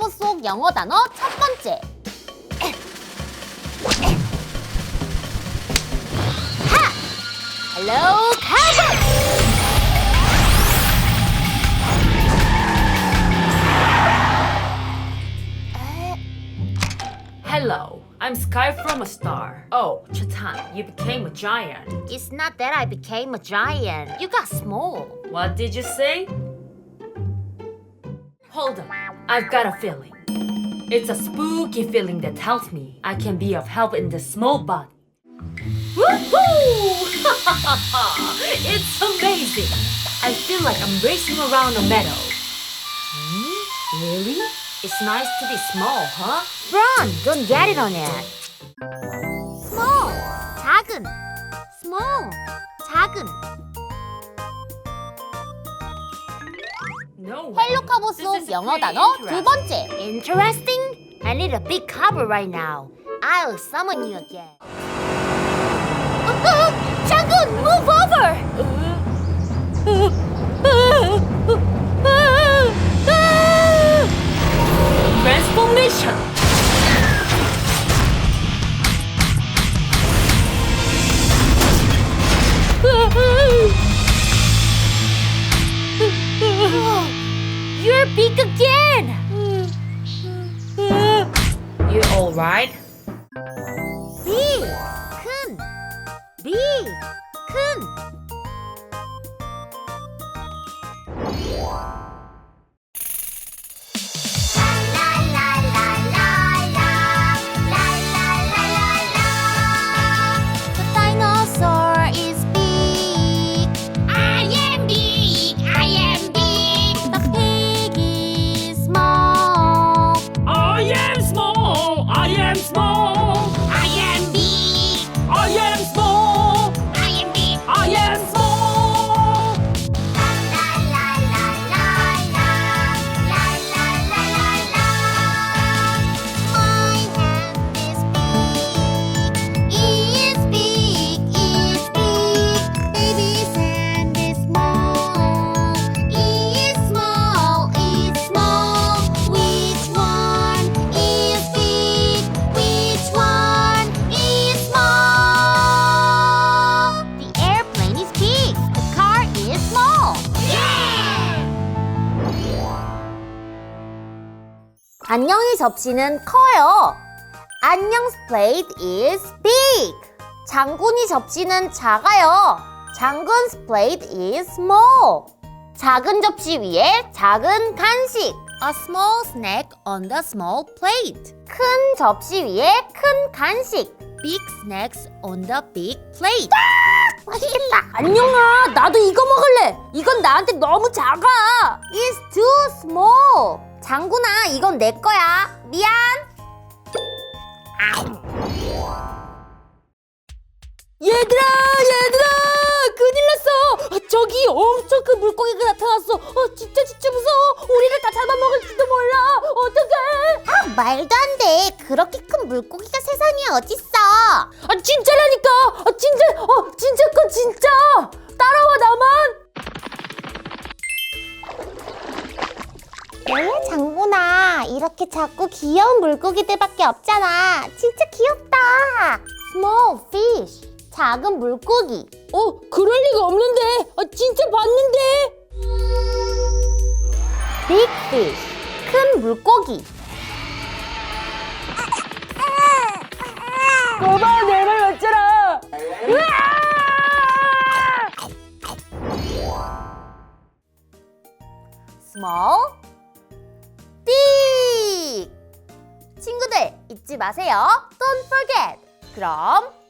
카보 속 영어 단어 첫 번째. 하! Hello, 카보! Hello, I'm Sky from a Star. Oh, Chatan, you became a giant. It's not that I became a giant. You got small. What did you say? Hold on, I've got a feeling. It's a spooky feeling that tells me I can be of help in this small body. Woohoo! it's amazing! I feel like I'm racing around a meadow. Hmm? Really? It's nice to be small, huh? Run! Don't get it on it. Small. 작은. Small. 작은. No way. 헬로 카보 This 속 is 영어 pretty 단어 두 interesting. 번째. Interesting? I need a big cover right now. I'll summon you again. 어, 장군, move over! provide 안녕히 접시는 커요. 안녕 플레이트 is big. 장군이 접시는 작아요. 장군 플레이트 is small. 작은 접시 위에 작은 간식. A small snack on the small plate. 큰 접시 위에 큰 간식. Big snacks on the big plate. 맛있겠다. 안녕아, 나도 이거 먹을래. 이건 나한테 너무 작아. It's too small. 장군아, 이건 내 거야. 미안. 얘들아, 얘들아, 큰일 났어. 아, 저기 엄청 큰 물고기가 나타났어. 어, 진짜 진짜 무서워. 우리를 다 잡아먹을지도 몰라. 어떡해? 아, 말도 안 돼. 그렇게 큰 물고기가 세상에 어딨어. 아, 진짜라니까. 아, 진짜, 어, 진짜 큰 진짜. 따라와 나만. 뭐야, 장군아. 이렇게 작고 귀여운 물고기들밖에 없잖아. 진짜 귀엽다. Small fish. 작은 물고기. 어, 그럴 리가 없는데. 아, 진짜 봤는데. Big fish. 큰 물고기. 거봐, 내 친구들 잊지 마세요. Don't forget. 그럼